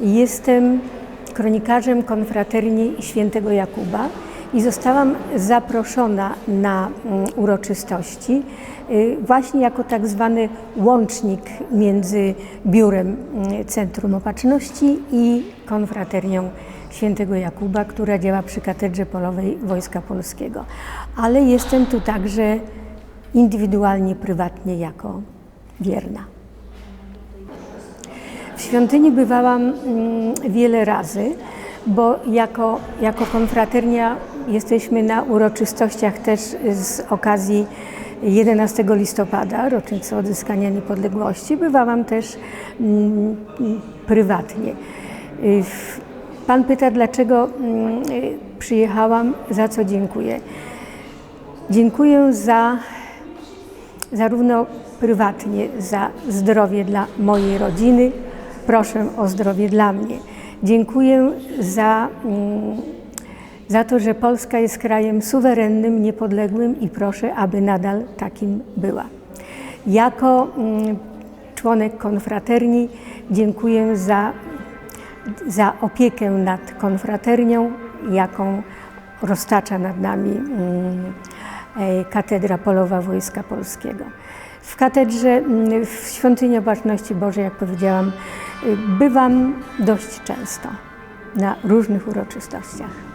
Jestem kronikarzem konfraterni świętego Jakuba i zostałam zaproszona na mm, uroczystości y, właśnie jako tak zwany łącznik między biurem mm, Centrum Opatrzności i konfraternią świętego Jakuba, która działa przy Katedrze Polowej Wojska Polskiego. Ale jestem tu także indywidualnie, prywatnie jako wierna. W świątyni bywałam mm, wiele razy, bo jako, jako konfraternia jesteśmy na uroczystościach też z okazji 11 listopada, rocznicy odzyskania niepodległości. Bywałam też mm, prywatnie. Pan pyta, dlaczego mm, przyjechałam, za co dziękuję. Dziękuję za zarówno prywatnie za zdrowie dla mojej rodziny, proszę o zdrowie dla mnie. Dziękuję za, mm, za to, że Polska jest krajem suwerennym, niepodległym i proszę, aby nadal takim była. Jako mm, członek konfraterni dziękuję za, za opiekę nad konfraternią, jaką roztacza nad nami mm, e, Katedra Polowa Wojska Polskiego. W katedrze, w Świątyni Opatrzności Bożej, jak powiedziałam, bywam dość często na różnych uroczystościach.